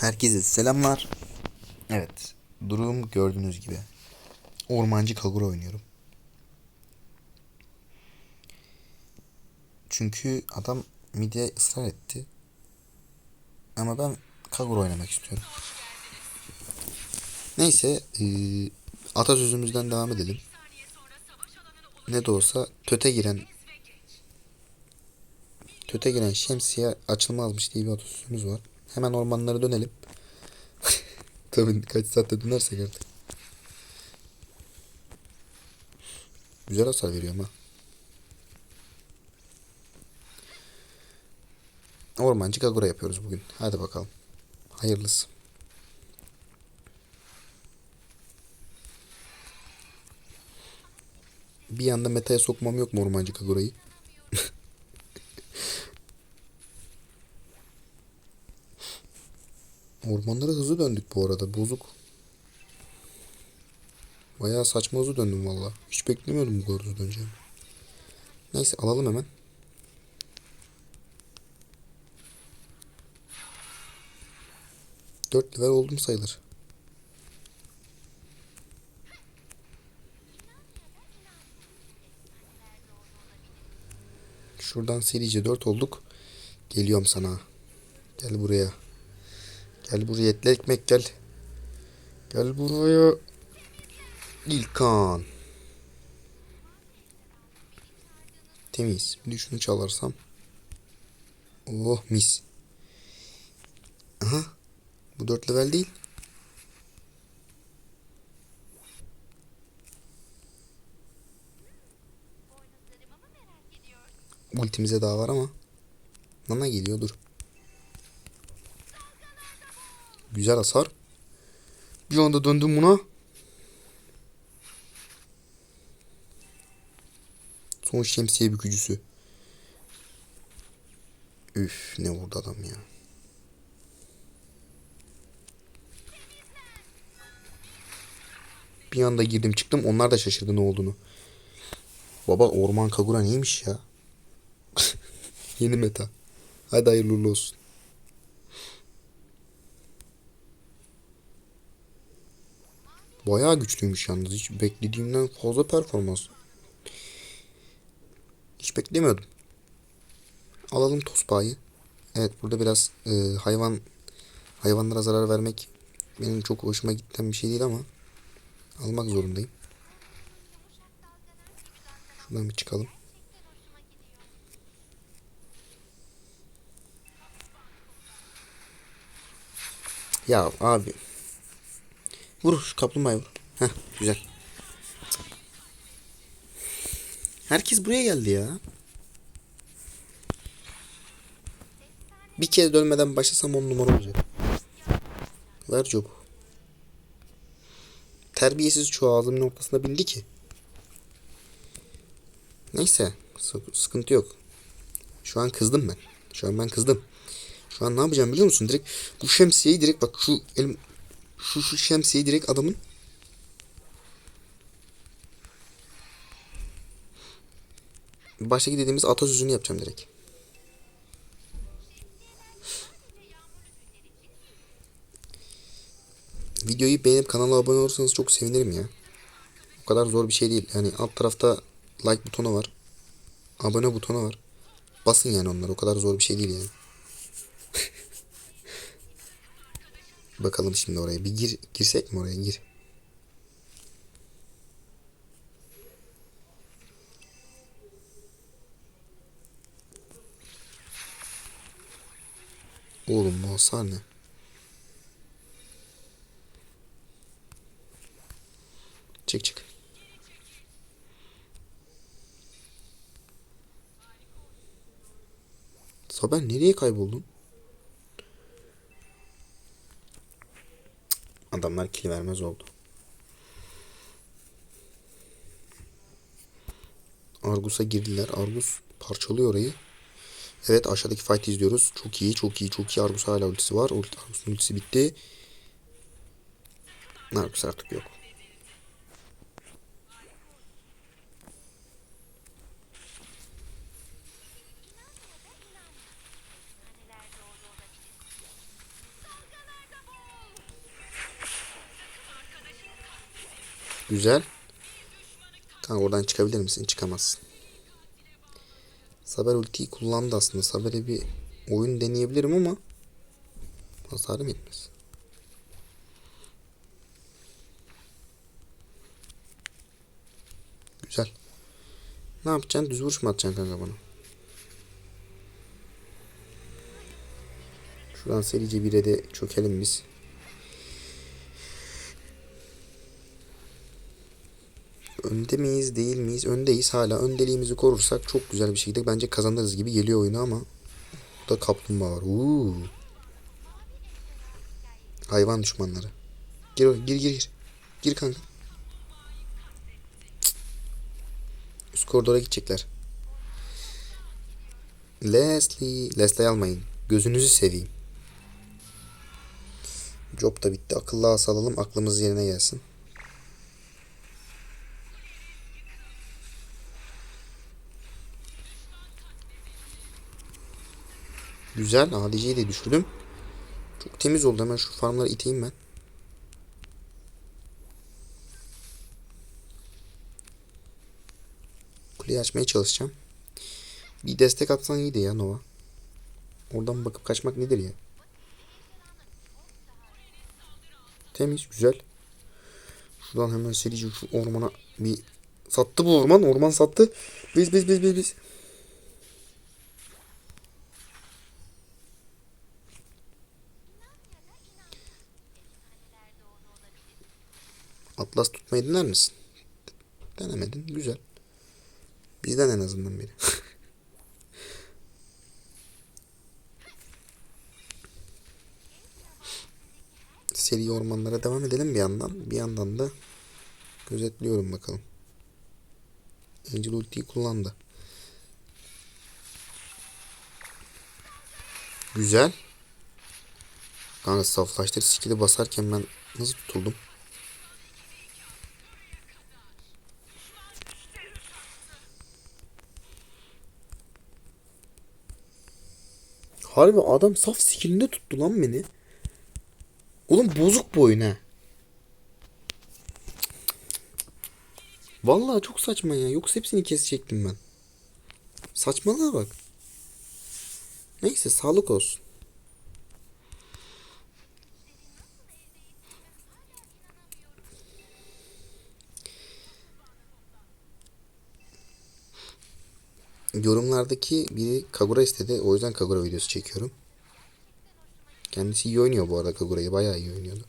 Herkese selamlar. Evet, durum gördüğünüz gibi. Ormancı Kagura oynuyorum. Çünkü adam midye ısrar etti. Ama ben Kagura oynamak istiyorum. Neyse, eee, atasözümüzden devam edelim. Ne de olsa töte giren töte giren şemsiye açılmazmış diye bir atasözümüz var. Hemen ormanlara dönelim. Tabii kaç saatte dönersek artık. Güzel hasar veriyor ama. Ormancı Kagura yapıyoruz bugün. Hadi bakalım. Hayırlısı. Bir anda metaya sokmam yok mu Ormancı Kagura'yı? Ormanlara hızlı döndük bu arada. Bozuk. Bayağı saçma hızlı döndüm valla. Hiç beklemiyordum bu kadar hızlı döneceğimi. Neyse alalım hemen. Dört level oldum sayılır. Şuradan serice 4 olduk. Geliyorum sana. Gel buraya. Gel buraya etli ekmek gel. Gel buraya. İlkan. Temiz. Bir şunu çalarsam. Oh mis. Aha. Bu 4 level değil. Ultimize daha var ama. Nana geliyor dur. Güzel hasar. Bir anda döndüm buna. Son şemsiye bükücüsü. Üf ne vurdu adam ya. Bir anda girdim çıktım onlar da şaşırdı ne olduğunu. Baba Orman Kagura neymiş ya? Yeni meta. Hadi hayırlı olsun. Bayağı güçlüymüş yalnız. Hiç beklediğimden fazla performans. Hiç beklemiyordum. Alalım tospayı. Evet burada biraz e, hayvan hayvanlara zarar vermek benim çok hoşuma giden bir şey değil ama almak zorundayım. Şuradan bir çıkalım. Ya abi. Vur şu kaplumbağayı vur. Heh güzel. Herkes buraya geldi ya. Bir kez dönmeden başlasam on numara olacak. Ver job. Terbiyesiz şu ağzımın ortasına bindi ki. Neyse. sı- Sıkıntı yok. Şu an kızdım ben. Şu an ben kızdım. Şu an ne yapacağım biliyor musun? Direkt bu şemsiyeyi direkt bak şu elim şu, şu şemsiyeyi direkt adamın baştaki dediğimiz atasözünü yapacağım direkt. Videoyu beğenip kanala abone olursanız çok sevinirim ya. O kadar zor bir şey değil. Yani alt tarafta like butonu var. Abone butonu var. Basın yani onlar. O kadar zor bir şey değil yani. Bakalım şimdi oraya. Bir gir, girsek mi oraya? Gir. Oğlum bu hasar ne? Çık çık. Saber nereye kayboldun? Kill vermez oldu. Argus'a girdiler. Argus parçalıyor orayı. Evet aşağıdaki fight izliyoruz. Çok iyi çok iyi çok iyi. Argus hala ultisi var. Argus'un ultisi bitti. Argus artık yok. Güzel. Kanka oradan çıkabilir misin? Çıkamazsın. Saber ultiyi kullandı aslında. Saber'e bir oyun deneyebilirim ama hasarım yetmez. Güzel. Ne yapacaksın? Düz vuruş mu atacaksın kanka bana? Şuradan serice 1'e de çökelim biz. Önde miyiz değil miyiz? Öndeyiz. Hala öndeliğimizi korursak çok güzel bir şekilde bence kazanırız gibi geliyor oyunu ama burada kaplumbağa var. Uuu. Hayvan düşmanları. Gir gir gir gir. Gir kanka. Cık. Üst koridora gidecekler. Leslie. Leslie almayın. Gözünüzü seveyim. Job da bitti. Akıllı alalım. Aklımız yerine gelsin. Güzel. ADC'yi de düşürdüm. Çok temiz oldu. Hemen şu farmları iteyim ben. Kuleyi açmaya çalışacağım. Bir destek atsan iyiydi ya Nova. Oradan bakıp kaçmak nedir ya? Temiz, güzel. Şuradan hemen serici şu ormana bir sattı bu orman. Orman sattı. Biz biz biz biz biz. Atlas tutmayı dener misin? Denemedin. Güzel. Bizden en azından biri. Seri ormanlara devam edelim bir yandan. Bir yandan da gözetliyorum bakalım. Angel ultiyi kullandı. Güzel. Kanka saflaştır skill'i basarken ben nasıl tutuldum? Harbi adam saf skillinde tuttu lan beni. Oğlum bozuk bu oyun ha. Vallahi çok saçma ya. Yoksa hepsini kesecektim ben. Saçmalığa bak. Neyse sağlık olsun. Yorumlardaki biri Kagura istedi. O yüzden Kagura videosu çekiyorum. Kendisi iyi oynuyor bu arada Kagura'yı. Bayağı iyi oynuyordu.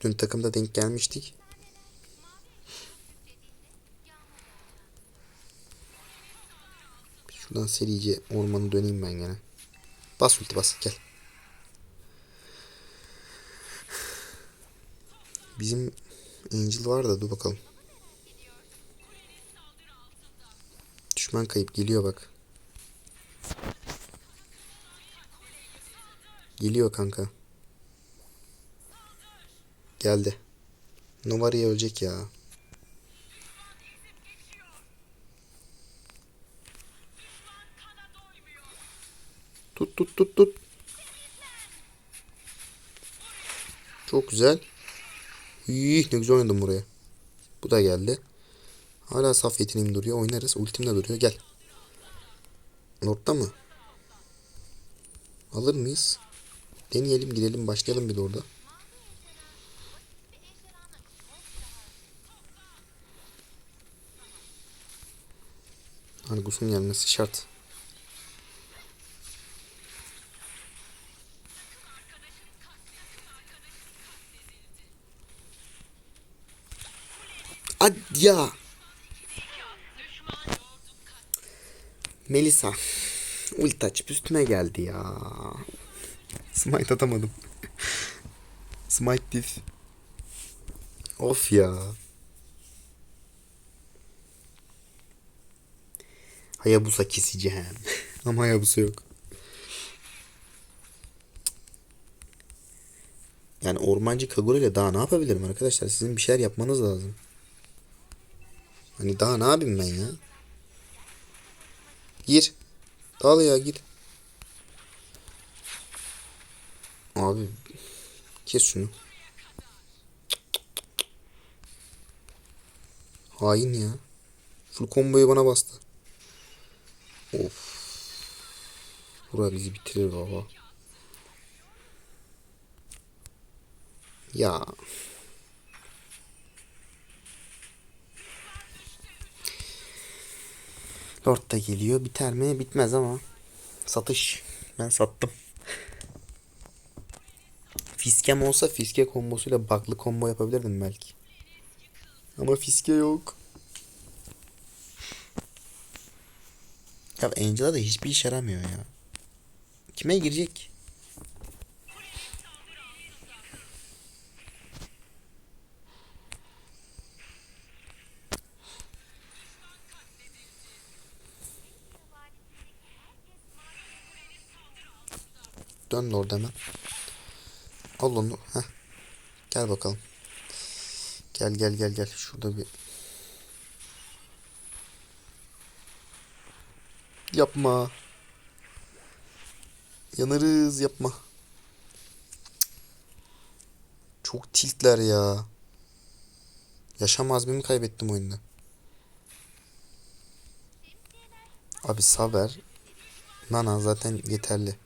Dün takımda denk gelmiştik. Şuradan serice ormanı döneyim ben gene. Bas ulti bas gel. Bizim Angel var da dur bakalım. Düşman kayıp geliyor bak. Geliyor kanka. Geldi. Numarayı ölecek ya. Tut tut tut tut. Çok güzel. İyi ne güzel oynadım buraya. Bu da geldi. Hala saf yeteneğim duruyor. Oynarız. Ultim duruyor. Gel. Lord'da mı? Alır mıyız? Deneyelim gidelim başlayalım bir de orada. Argus'un gelmesi şart. Hadi ya. Melisa. Ulti açıp üstüme geldi ya. Smite atamadım. Smite diff. Of ya. Hayabusa keseceğim. Ama Hayabusa yok. Yani ormancı Kagura ile daha ne yapabilirim arkadaşlar? Sizin bir şeyler yapmanız lazım. Hani daha ne yapayım ben ya? Gir. Dal ya gir. Abi kes şunu. Hain ya. Full komboyu bana bastı. Of. Bura bizi bitirir baba. Ya. Lord da geliyor. Biter mi? Bitmez ama. Satış. Ben sattım. Fiskem olsa fiske kombosuyla bug'lı combo yapabilirdim belki. Ama fiske yok. Ya Angel'a da hiçbir işe yaramıyor ya. Kime girecek? Dön orada hemen. Al onu. Heh. Gel bakalım. Gel gel gel gel. Şurada bir Yapma. Yanarız yapma. Çok tiltler ya. Yaşam azmimi kaybettim oyunda. Abi Saber. Nana zaten yeterli.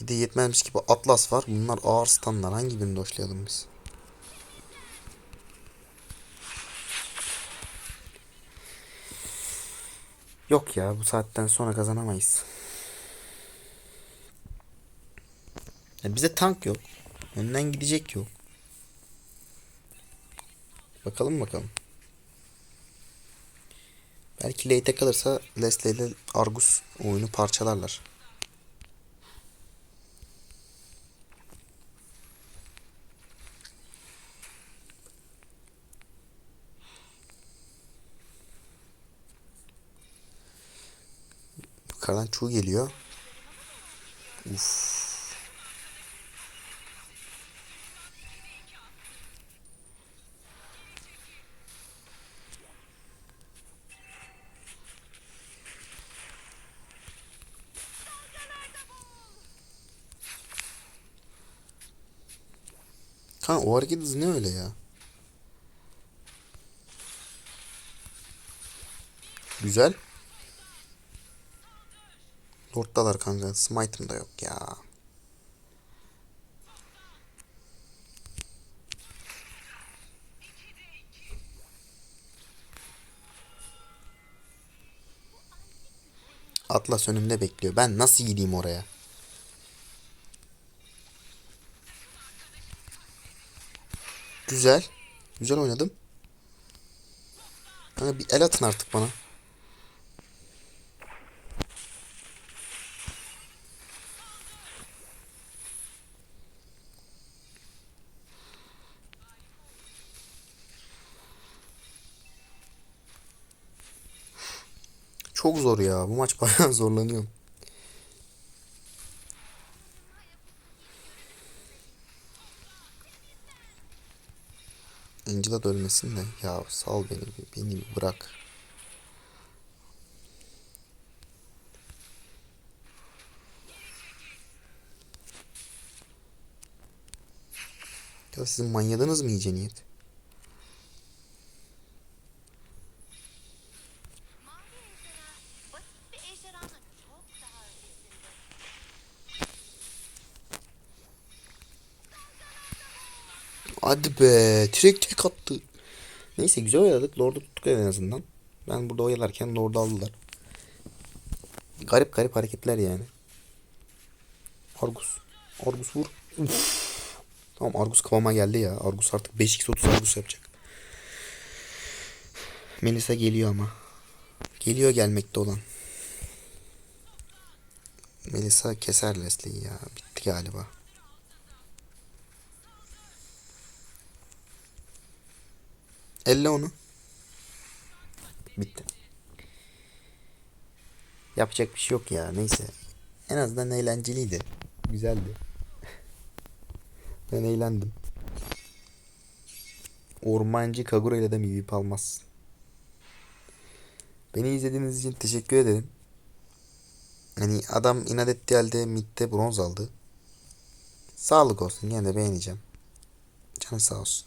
Bir de yetmezmiş gibi Atlas var. Bunlar ağır standlar. Hangi birini doşlayalım biz? Yok ya bu saatten sonra kazanamayız. Ya bize tank yok. Önden gidecek yok. Bakalım bakalım. Belki late kalırsa Leslie ile Argus oyunu parçalarlar. Yukarıdan çuğ geliyor. Uf. Kan o hareket hızı ne öyle ya? Güzel. Lord'dalar kanka. Smite'ım da yok ya. Atlas önümde bekliyor. Ben nasıl gideyim oraya? Güzel. Güzel oynadım. Kanka bir el atın artık bana. Çok zor ya. Bu maç bayağı zorlanıyorum. Da ölmesin de. Ya sal beni. Beni bırak. Ya sizin manyadınız mı iyice niyet? Hadi be. Direkt tek attı. Neyse güzel oynadık. Lord'u tuttuk en azından. Ben burada oyalarken Lord'u aldılar. Garip garip hareketler yani. Argus. Argus vur. Uf. Tamam Argus kafama geldi ya. Argus artık 5x 30 Argus yapacak. Melisa geliyor ama. Geliyor gelmekte olan. Melisa keser Leslie'yi ya. Bitti galiba. Elle onu. Bitti. Yapacak bir şey yok ya. Neyse. En azından eğlenceliydi. Güzeldi. ben eğlendim. Ormancı Kagura ile de MVP almaz. Beni izlediğiniz için teşekkür ederim. Hani adam inat ettiği halde midde bronz aldı. Sağlık olsun. Yine de beğeneceğim. Canı sağ olsun.